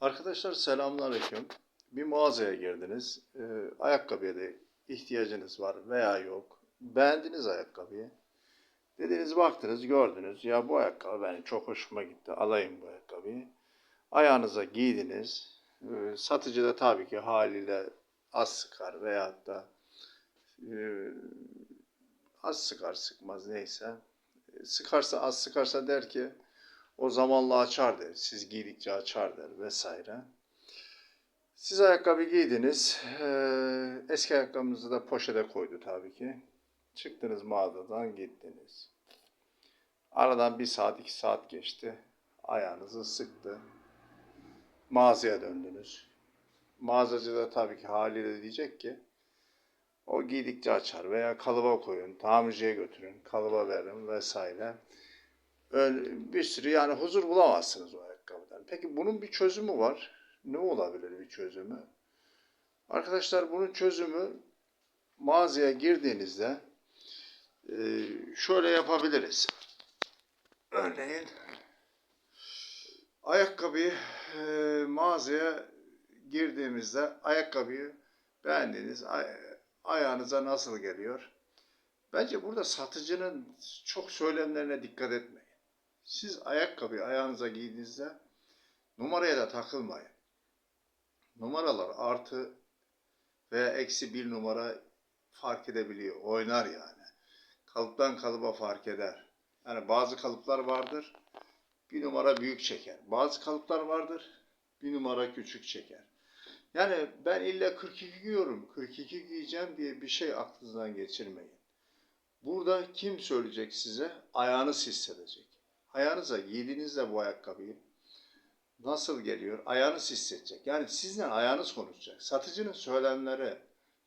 Arkadaşlar selamünaleyküm. Bir mağazaya girdiniz. Ee, ayakkabıya da ihtiyacınız var veya yok. Beğendiniz ayakkabıyı. Dediniz baktınız gördünüz. Ya bu ayakkabı benim çok hoşuma gitti. Alayım bu ayakkabıyı. Ayağınıza giydiniz. Ee, satıcı da tabii ki haliyle az sıkar veyahut da e, az sıkar sıkmaz neyse. E, Sıkarsa az sıkarsa der ki o zamanla açar der. Siz giydikçe açar der vesaire. Siz ayakkabı giydiniz. Eski ayakkabınızı da poşete koydu tabii ki. Çıktınız mağazadan gittiniz. Aradan bir saat iki saat geçti. Ayağınızı sıktı. Mağazaya döndünüz. Mağazacı da tabii ki haliyle diyecek ki o giydikçe açar veya kalıba koyun, tamirciye götürün, kalıba verin vesaire. Öyle bir sürü yani huzur bulamazsınız o ayakkabıdan. Peki bunun bir çözümü var. Ne olabilir bir çözümü? Arkadaşlar bunun çözümü mağazaya girdiğinizde e, şöyle yapabiliriz. Örneğin ayakkabıyı e, mağazaya girdiğimizde ayakkabıyı beğendiğiniz ay- ayağınıza nasıl geliyor? Bence burada satıcının çok söylemlerine dikkat etmeyin. Siz ayakkabıyı ayağınıza giydiğinizde numaraya da takılmayın. Numaralar artı veya eksi bir numara fark edebiliyor. Oynar yani. Kalıptan kalıba fark eder. Yani bazı kalıplar vardır. Bir numara büyük çeker. Bazı kalıplar vardır. Bir numara küçük çeker. Yani ben illa 42 giyiyorum. 42 giyeceğim diye bir şey aklınızdan geçirmeyin. Burada kim söyleyecek size? Ayağınız hissedecek. Ayağınıza giydiğinizde bu ayakkabıyı nasıl geliyor? Ayağınız hissedecek. Yani sizden ayağınız konuşacak. Satıcının söylemleri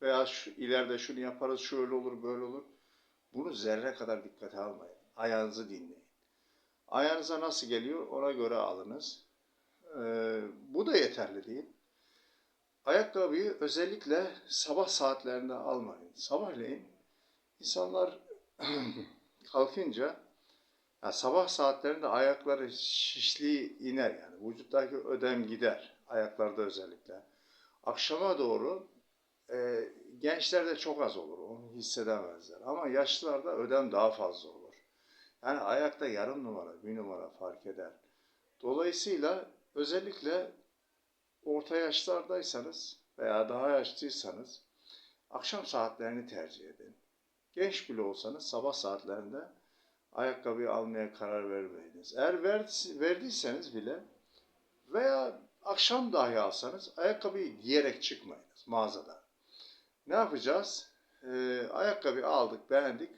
veya şu, ileride şunu yaparız, şöyle olur, böyle olur. Bunu zerre kadar dikkate almayın. Ayağınızı dinleyin. Ayağınıza nasıl geliyor ona göre alınız. Ee, bu da yeterli değil. Ayakkabıyı özellikle sabah saatlerinde almayın. Sabahleyin insanlar kalkınca ya sabah saatlerinde ayakları şişliği iner yani. Vücuttaki ödem gider. Ayaklarda özellikle. Akşama doğru e, gençlerde çok az olur. Onu hissedemezler. Ama yaşlılarda ödem daha fazla olur. Yani ayakta yarım numara, bir numara fark eder. Dolayısıyla özellikle orta yaşlardaysanız veya daha yaşlıysanız akşam saatlerini tercih edin. Genç bile olsanız sabah saatlerinde ayakkabıyı almaya karar vermeyiniz. Eğer ver- verdiyseniz bile veya akşam dahi alsanız ayakkabıyı giyerek çıkmayınız mağazadan. Ne yapacağız? Ee, ayakkabıyı aldık, beğendik,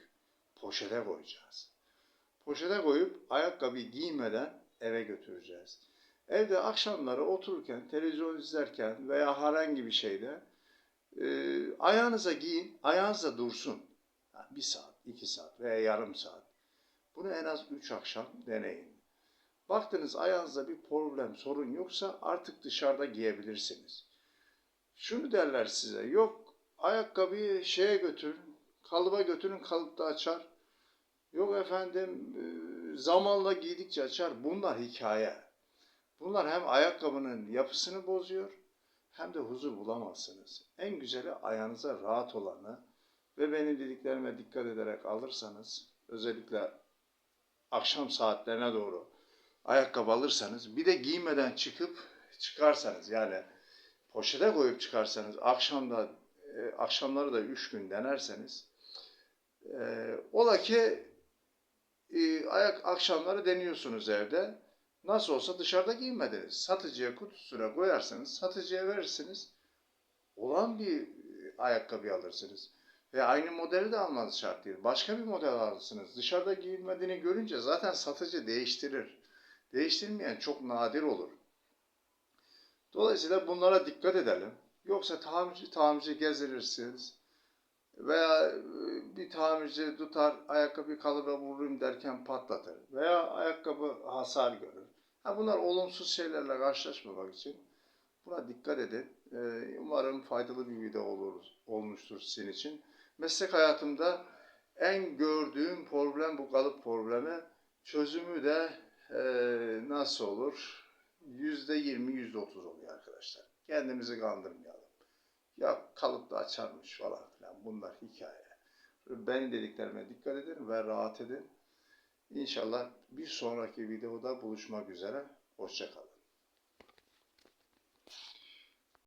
poşete koyacağız. Poşete koyup ayakkabıyı giymeden eve götüreceğiz. Evde akşamları otururken, televizyon izlerken veya herhangi bir şeyde e, ayağınıza giyin, ayağınızda dursun. Ha, bir saat, iki saat veya yarım saat. Bunu en az üç akşam deneyin. Baktınız ayağınızda bir problem, sorun yoksa artık dışarıda giyebilirsiniz. Şunu derler size, yok ayakkabıyı şeye götürün, kalıba götürün kalıpta açar. Yok efendim e, zamanla giydikçe açar. Bunlar hikaye. Bunlar hem ayakkabının yapısını bozuyor hem de huzur bulamazsınız. En güzeli ayağınıza rahat olanı ve benim dediklerime dikkat ederek alırsanız özellikle akşam saatlerine doğru ayakkabı alırsanız bir de giymeden çıkıp çıkarsanız yani poşete koyup çıkarsanız akşamda e, akşamları da üç gün denerseniz e, ola ki e, ayak akşamları deniyorsunuz evde. Nasıl olsa dışarıda giymediniz. Satıcıya kutusuna koyarsınız, satıcıya verirsiniz. Olan bir e, ayakkabı alırsınız. Ve aynı modeli de almanız şart değil. Başka bir model alırsınız. Dışarıda giyilmediğini görünce zaten satıcı değiştirir. Değiştirmeyen çok nadir olur. Dolayısıyla bunlara dikkat edelim. Yoksa tamirci tamirci gezirirsiniz. Veya e, bir tamirci tutar ayakkabı kalıba vurayım derken patlatır. Veya ayakkabı hasar görür. Ha bunlar olumsuz şeylerle karşılaşmamak için buna dikkat edin. Ee, umarım faydalı bir video olur, olmuştur sizin için. Meslek hayatımda en gördüğüm problem bu kalıp problemi. Çözümü de e, nasıl olur? yüzde yirmi, yüzde otuz oluyor arkadaşlar. Kendimizi kandırmayalım. Ya kalıpta açarmış falan filan. Bunlar hikaye. Benim dediklerime dikkat edin ve rahat edin. İnşallah bir sonraki videoda buluşmak üzere. Hoşçakalın.